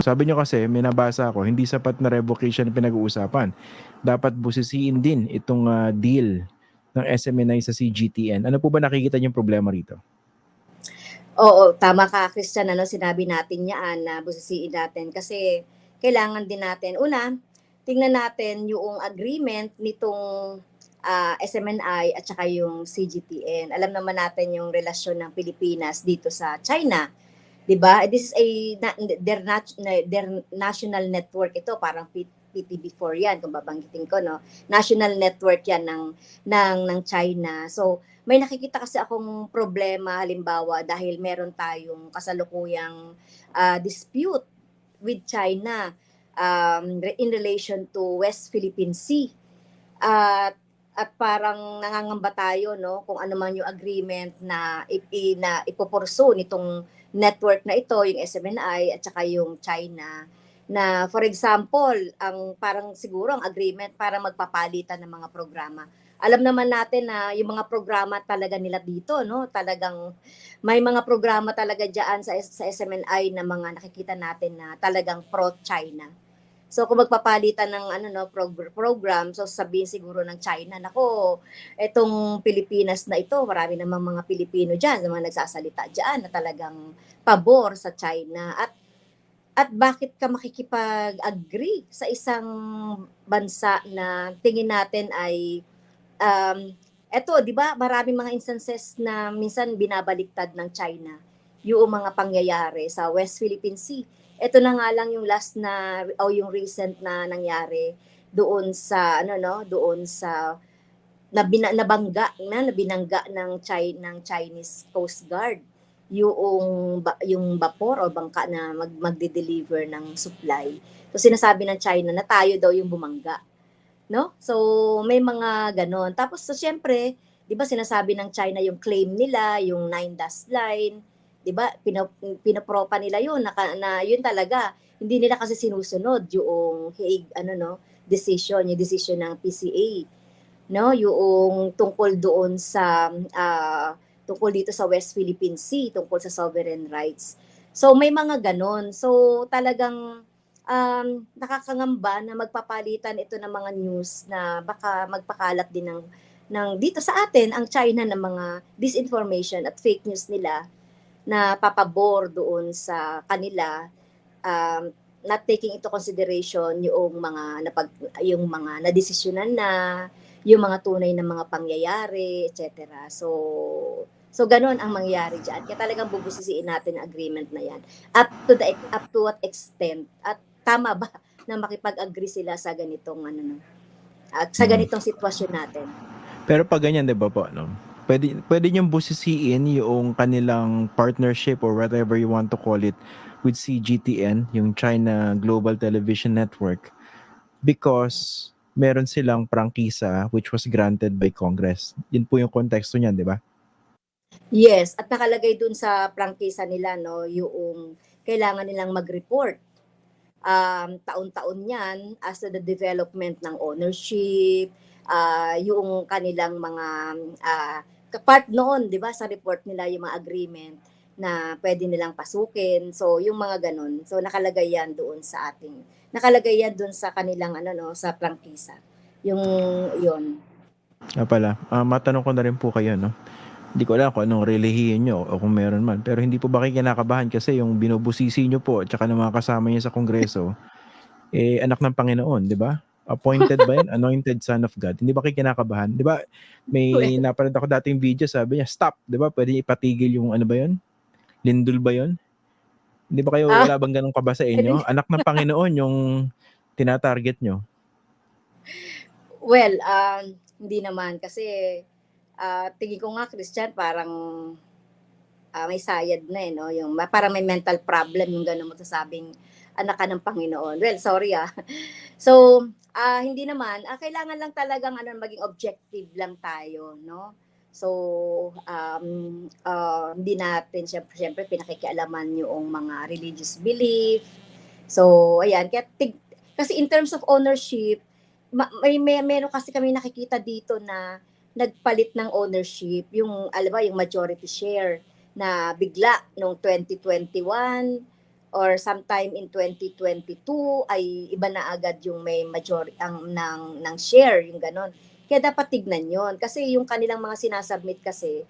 Sabi nyo kasi, may nabasa ako, hindi sapat na revocation pinag-uusapan. Dapat busisiin din itong ah, deal ng SMNI sa CGTN. Ano po ba nakikita niyong problema rito? Oo, tama ka, Christian, ano, sinabi natin yan na busisiin natin kasi kailangan din natin, una, tingnan natin yung agreement nitong ah, SMNI at saka yung CGTN. Alam naman natin yung relasyon ng Pilipinas dito sa China. 'Di ba? This is a their, nat- na- their national network ito, parang P- PTB4 yan kung babanggitin ko no. National network yan ng ng ng China. So, may nakikita kasi akong problema halimbawa dahil meron tayong kasalukuyang ah, dispute with China um, in relation to West Philippine Sea. At at parang nangangamba tayo no kung ano man yung agreement na ipi, na ipoporso nitong network na ito, yung SMNI at saka yung China na for example, ang parang siguro ang agreement para magpapalitan ng mga programa. Alam naman natin na yung mga programa talaga nila dito, no? Talagang may mga programa talaga diyan sa sa SMNI na mga nakikita natin na talagang pro-China. So kung magpapalitan ng ano no prog- program, so sabihin siguro ng China, nako, etong Pilipinas na ito, marami namang mga Pilipino diyan, mga nagsasalita diyan na talagang pabor sa China at at bakit ka makikipag-agree sa isang bansa na tingin natin ay um, eto, 'di ba? Maraming mga instances na minsan binabaliktad ng China yung mga pangyayari sa West Philippine Sea. Ito na nga lang yung last na o yung recent na nangyari doon sa ano no, doon sa na bina, nabangga na nabinangga ng China ng Chinese Coast Guard yung yung vapor o bangka na mag magde-deliver ng supply. So sinasabi ng China na tayo daw yung bumangga. No? So may mga ganon. Tapos so syempre, 'di ba sinasabi ng China yung claim nila, yung nine dust line, 'di ba? Pina, pinapropa nila yun na, na yun talaga. Hindi nila kasi sinusunod yung Hague ano no, decision, yung decision ng PCA. No, yung tungkol doon sa ah, tungkol dito sa West Philippine Sea, tungkol sa sovereign rights. So may mga ganon. So talagang um, nakakangamba na magpapalitan ito ng mga news na baka magpakalat din ng, ng dito sa atin ang China ng mga disinformation at fake news nila na papabor doon sa kanila um, not taking into consideration yung mga napag yung mga nadesisyonan na yung mga tunay na mga pangyayari etc. So So ganun ang mangyayari diyan. Kaya talagang bubusisiin natin ang agreement na 'yan. Up to the up to what extent at tama ba na makipag-agree sila sa ganitong ano no? At sa Mm. ganitong sitwasyon natin. Pero pag ganyan, di ba po, no? Pwede, pwede niyong busisiin yung kanilang partnership or whatever you want to call it with CGTN, yung China Global Television Network, because meron silang prangkisa which was granted by Congress. Yun po yung konteksto niyan, di ba? Yes, at nakalagay dun sa prangkisa nila no, yung kailangan nilang mag-report um, taon-taon yan as to the development ng ownership, ah, yung kanilang mga ah, part noon, 'di ba, sa report nila yung mga agreement na pwede nilang pasukin. So, yung mga ganun. So, nakalagay yan doon sa ating nakalagay yan doon sa kanilang ano no, sa prangkisa. Yung yon. Ah, pala, ah, matanong ko na rin po kayo, no? Hindi ko alam kung anong relihiyon nyo o kung meron man. Pero hindi po ba kayo kinakabahan kasi yung binubusisi nyo po at saka ng mga kasama nyo sa Kongreso, eh, anak ng Panginoon, di ba? Appointed ba yan? Anointed son of God. Hindi ba kayo kinakabahan? Di ba? May Well. napanood ako dating video, sabi niya, stop. Di ba? Pwede ipatigil yung ano ba yun? Lindol ba yun? Hindi ba kayo Ah. wala bang ganun kaba sa inyo? Anak ng Panginoon yung tinatarget nyo. Well, um, hindi naman kasi ah, tingin ko nga Christian parang ah, may sayad na eh no, yung parang may mental problem yung ganun mo sasabing anak ka ng Panginoon. Well, sorry ah. So, ah hindi naman, ah, kailangan lang talagang ano maging objective lang tayo, no? So, um, ah, hindi natin syempre, syempre pinakikialaman yung mga religious belief. So, ayan, kaya tig- kasi in terms of ownership, ma- may, may meron kasi kami nakikita dito na nagpalit ng ownership yung alam ba yung majority share na bigla nung 2021 or sometime in 2022 ay iba na agad yung may majority ang ng ng share yung ganon. Kaya dapat tignan 'yon kasi yung kanilang mga sinasubmit kasi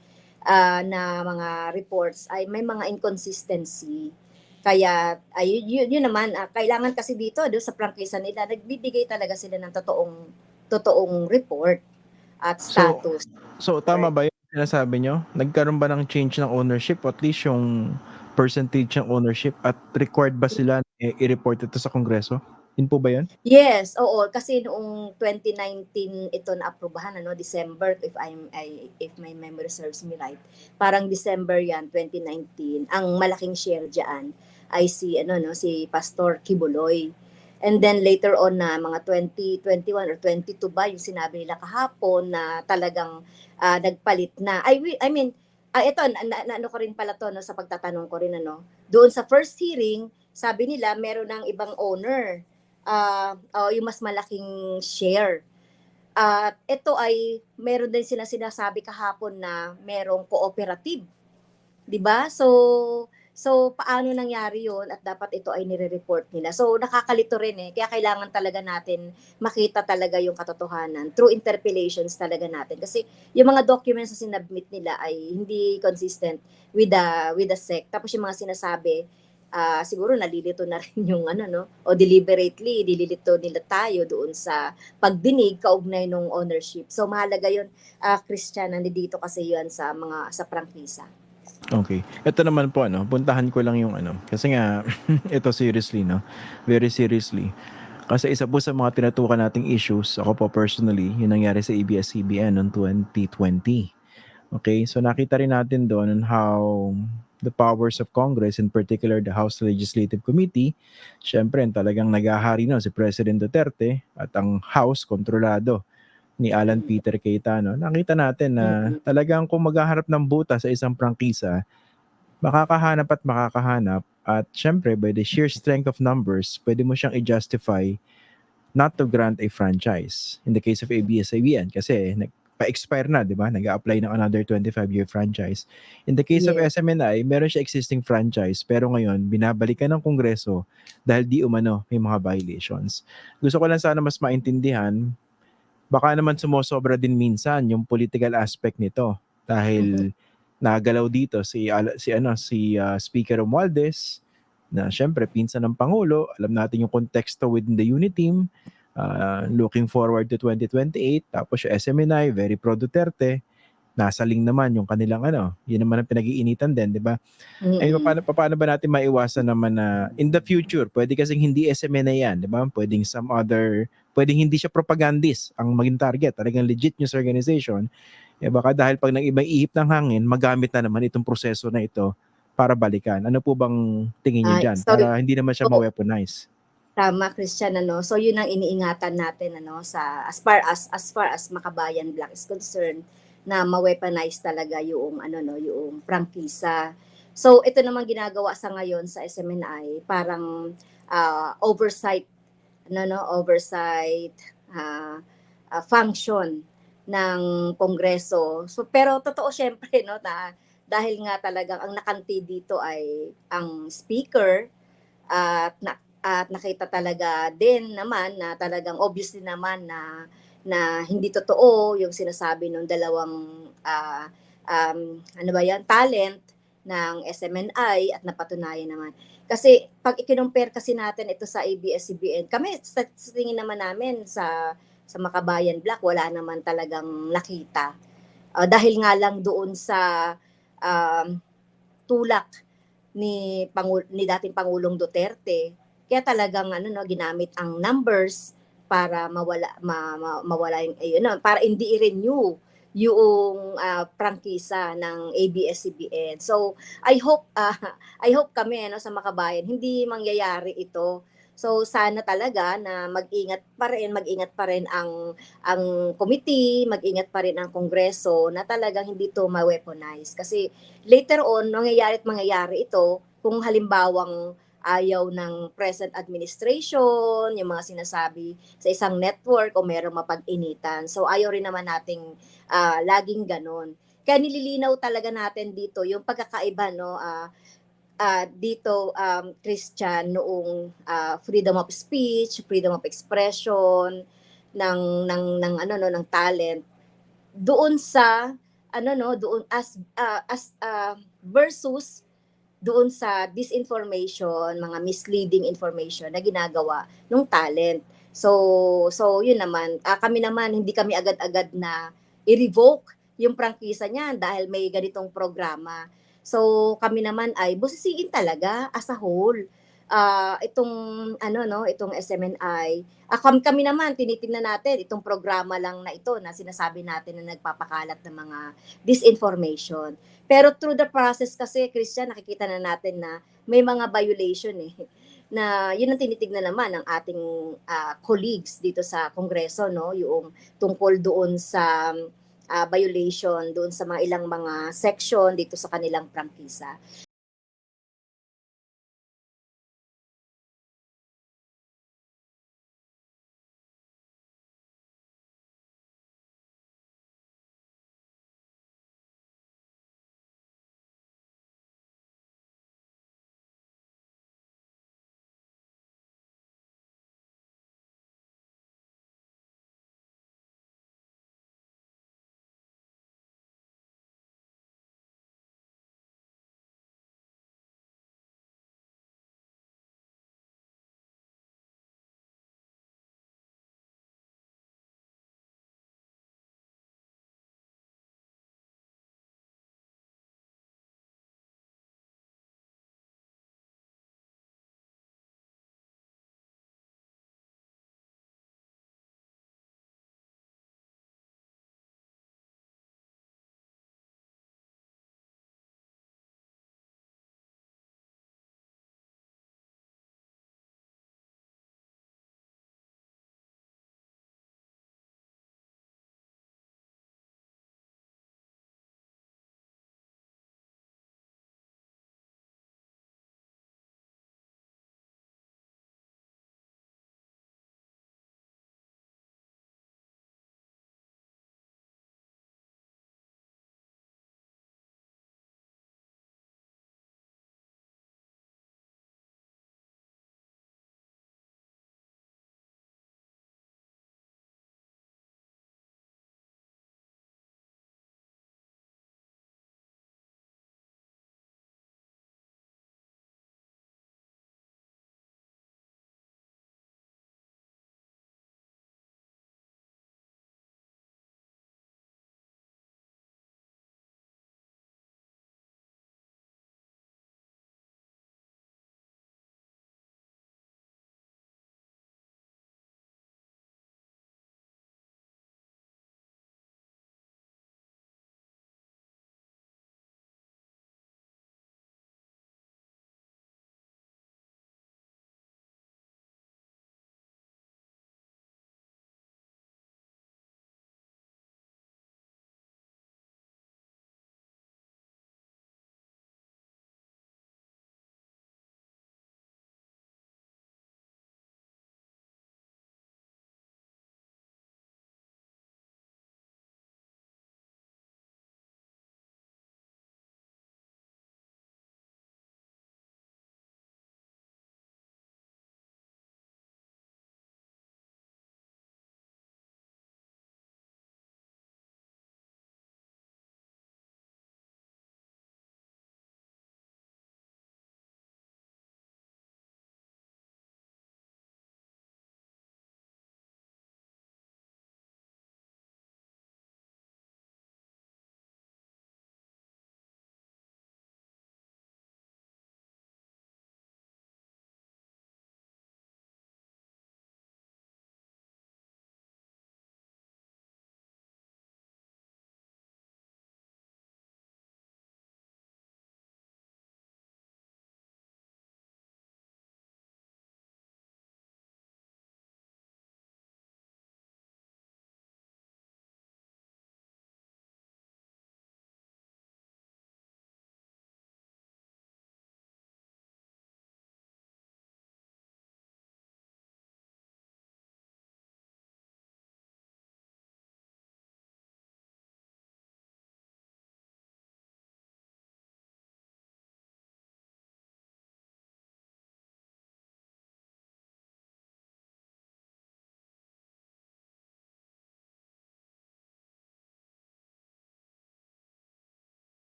ah, na mga reports ay may mga inconsistency. Kaya ay yun, yun naman ah, kailangan kasi dito do sa prangkisa nila nagbibigay talaga sila ng totoong totoong report at So, status. So, tama ba yung sinasabi nyo? Nagkaroon ba ng change ng ownership? At least yung percentage ng ownership at required ba sila na i-report ito sa Kongreso? Yun po ba yun? Yes, oo kasi noong 2019 ito na aprubahan ano December if I'm I, if my memory serves me right. Parang December 'yan 2019. Ang malaking share diyan ay si ano no si Pastor Kibuloy. And then later on na mga 2021 or 22 ba yung sinabi nila kahapon na talagang ah, nagpalit na. I I mean ah, ito na, na, ano ko rin pala to no sa pagtatanong ko rin ano. Doon sa first hearing, sabi nila meron ng ibang owner ah oh, yung mas malaking share. At ito ay meron din sila sinasabi kahapon na merong cooperative. 'Di ba? So so paano nangyari 'yon at dapat ito ay nire-report nila. So nakakalito rin eh. Kaya kailangan talaga natin makita talaga yung katotohanan through interpellations talaga natin kasi yung mga documents na sinubmit nila ay hindi consistent with the with the SEC. Tapos yung mga sinasabi ah, siguro nalilito na rin yung ano no o deliberately dililito nila tayo doon sa pagdinig kaugnay ng ownership. So mahalaga 'yon ah Christian nandito kasi 'yan sa mga sa prangkisa. Okay. Ito naman po, ano, puntahan ko lang yung ano. Kasi nga, ito seriously, no? Very seriously. Kasi isa po sa mga tinatukan nating issues, ako po personally, yung nangyari sa ABS-CBN noong 2020. Okay, so nakita rin natin doon on how the powers of Congress, in particular the House Legislative Committee, syempre talagang nagahari na si President Duterte at ang House kontrolado ni Alan Peter Cayetano. Nakita natin na Mhm. talagang kung maghaharap ng buta sa isang prangkisa, makakahanap at makakahanap at syempre by the sheer strength of numbers, pwede mo siyang i-justify not to grant a franchise. In the case of ABS-CBN kasi nagpa-expire na, di ba? Nag-apply ng another 25-year franchise. In the case of Yes. SMNI, meron siya existing franchise pero ngayon binabalikan ng Kongreso dahil di umano may mga violations. Gusto ko lang sana mas maintindihan baka naman sumosobra din minsan yung political aspect nito dahil nagalaw dito si si ano si ah, Speaker Romualdez na syempre pinsan ng pangulo. Alam natin yung konteksto within the unit team. Ah, looking forward to 2028 tapos yung SMNI very pro Duterte nasa ling naman yung kanilang ano yun naman ang pinag-iinitan din di ba ay, Mm-mm. paano, paano ba natin maiwasan naman na in the future, pwede kasing hindi SMN na yan, di ba? Pwedeng some other, pwedeng hindi siya propagandist ang maging target, talagang legit news organization. Eh baka dahil pag nang ibang ihip ng hangin, magamit na naman itong proseso na ito para balikan. Ano po bang tingin niyo Ay, dyan? sorry. Para hindi naman siya Oo. ma-weaponize. Tama Christian ano. So yun ang iniingatan natin ano sa as far as as far as Makabayan Black is concerned na ma-weaponize talaga yung ano no, yung prangkisa. So ito naman ginagawa sa ngayon sa SMNI parang ah, oversight ano no, oversight ah, ah, function ng kongreso. So pero totoo syempre no na dahil nga talagang ang nakanti dito ay ang speaker at na, at nakita talaga din naman na talagang obviously naman na na hindi totoo yung sinasabi ng dalawang ah, um, ano ba yan talent ng SMNI at napatunayan naman. Kasi pag ikinumpare kasi natin ito sa ABS-CBN, kami sa, tingin naman namin sa sa Makabayan Black wala naman talagang nakita. Ah, dahil nga lang doon sa um, tulak ni Pangu- ni dating Pangulong Duterte kaya talagang ano no ginamit ang numbers para mawala ma, ma- mawala yung ayun no, para hindi i-renew yung ah, prangkisa ng ABS-CBN. So I hope ah, I hope kami ano sa Makabayan hindi mangyayari ito. So sana talaga na mag-ingat pa rin, mag-ingat pa rin ang ang committee, mag-ingat pa rin ang kongreso na talagang hindi to ma-weaponize kasi later on mangyayari at mangyayari ito kung halimbawang ayaw ng present administration, yung mga sinasabi sa isang network o merong mapag-initan. So ayaw rin naman nating ah, laging ganon. Kaya nililinaw talaga natin dito yung pagkakaiba no ah, ah, dito um, Christian noong ah, freedom of speech, freedom of expression ng ng ng ano no ng talent doon sa ano no doon as ah, as ah, versus doon sa disinformation, mga misleading information na ginagawa ng talent. So so yun naman, ah, kami naman hindi kami agad-agad na i-revoke yung prangkisa niya dahil may ganitong programa. So kami naman ay busisiin talaga as a whole. Ah, itong ano no, itong SMNI. Ah, kami, naman tinitingnan natin itong programa lang na ito na sinasabi natin na nagpapakalat ng mga disinformation. Pero through the process kasi Christian nakikita na natin na may mga violation eh na yun ang tinitignan naman ng ating ah, colleagues dito sa Kongreso no yung tungkol doon sa ah, violation doon sa mga ilang mga section dito sa kanilang prangkisa.